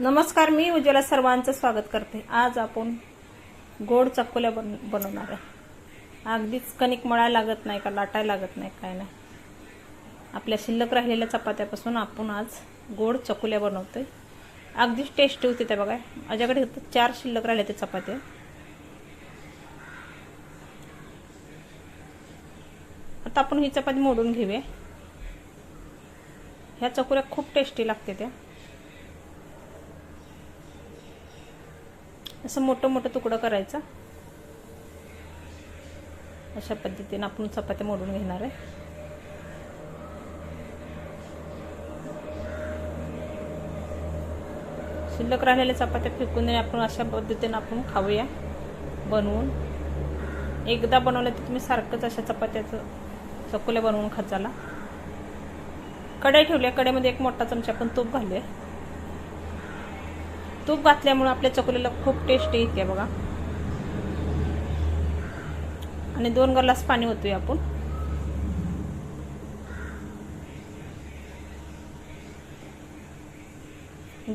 नमस्कार मी उज्ज्वला सर्वांचं स्वागत करते. आज आपण गोड चकोल्या बन बनवणार आहे. अगदीच कणिक मळायला लागत नाही का लाटायला लागत नाही काय नाही. आपल्या शिल्लक राहिलेल्या चपात्यापासून आपण आज गोड चकोल्या बनवतोय. अगदीच टेस्टी होती त्या बघा. माझ्याकडे होतं चार शिल्लक राहिले ते चपात्या. आता आपण ही चपाती मोडून घेऊया. ह्या चकोल्या खूप टेस्टी लागते त्या. असं मोठं मोठं तुकडं करायचं. अशा पद्धतीने आपण चपात्या मोडून घेणार आहे. शिल्लक राहिलेल्या चपात्या फेकून देणे आपण अशा पद्धतीने आपण खाऊया बनवून. एकदा बनवलं तर तुम्ही सारखंच अशा चपात्याचं चकोल्या बनवून खाचाला. कढाई ठेवल्या कढईमध्ये एक मोठा चमचा आपण तूप घालूया. तूप घातल्यामुळे आपल्या चकोलीला खूप टेस्ट येते बघा. आणि दोन ग्लास पाणी होतोय आपण.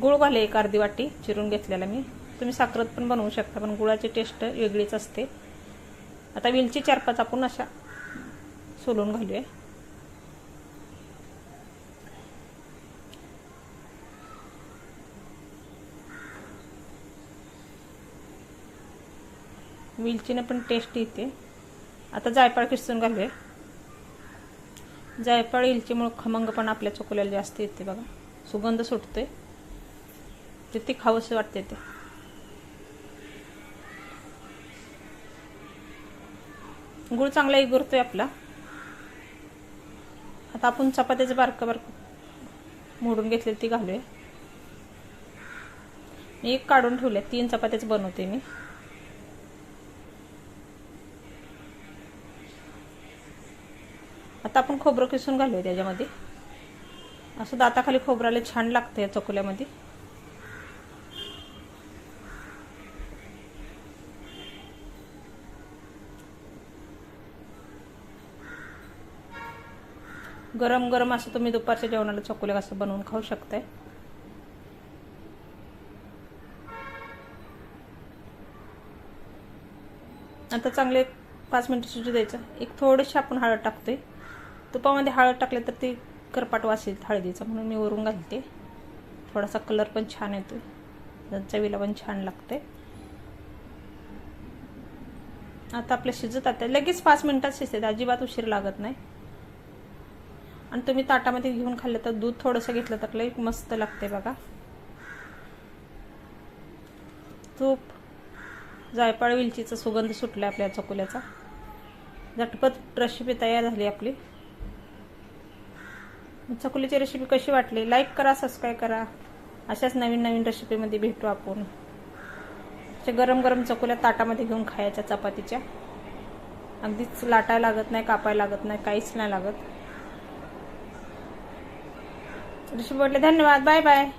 गुळ घाले एक अर्धी वाटी चिरून घेतलेला मी. तुम्ही साखरत पण बनवू शकता पण गुळाची टेस्ट वेगळीच असते. आता वेलची चार पाच आपण अशा सोलून घालूया. वेलचीनं पण टेस्ट येते. आता जायफळ किसून घालूया. जायफळ वेलचीमुळं खमंग पण आपल्या चकोल्याला जास्त येते बघा. सुगंध सुटते ते ती खावंसं वाटते ते. गुळ चांगला इगुरतोय आपला. आता आपण चपात्याचं बारकं बारकं मोडून घेतले ती घालूया. मी एक काढून ठेवले तीन चपात्याच बनवते मी. आता आपण खोबरं किसून घालूया त्याच्यामध्ये. असं दाताखाली खोबराला छान लागतं या चकोल्यामध्ये. गरम गरम असं तुम्ही दुपारच्या जेवणाला चकोल्या कसं बनवून खाऊ शकताय. आता चांगले पाच मिनटं शिजू द्यायचं. एक थोडीशी आपण हळद टाकतोय. तुपामध्ये हळद टाकले तर ती करपाट वासेल हळदीचा म्हणून मी वरून घालते. थोडासा कलर पण छान येतो चवीला पण छान लागते आता आपल्या शिजत आता लगेच पाच मिनिटात शिजते अजिबात उशीर लागत नाही. आणि तुम्ही ताटामध्ये घेऊन खाल्लं तर दूध थोडंसं घेतलं तर लई मस्त लागते बघा. तूप जायफळ वेलचीचा सुगंध सुटला आपल्या चकोल्याचा. झटपट रेसिपी तयार झाली आपली. चकुलीची रेसिपी कशी वाटली? लाईक करा सबस्क्राईब करा. अशाच नवीन नवीन रेसिपीमध्ये भेटू आपण. अशा गरम गरम चकुल्या ताटामध्ये घेऊन खायच्या चपातीच्या. अगदीच लाटायला लागत नाही कापायला लागत नाही काहीच नाही लागत. रेसिपी वाटले? धन्यवाद. Bye bye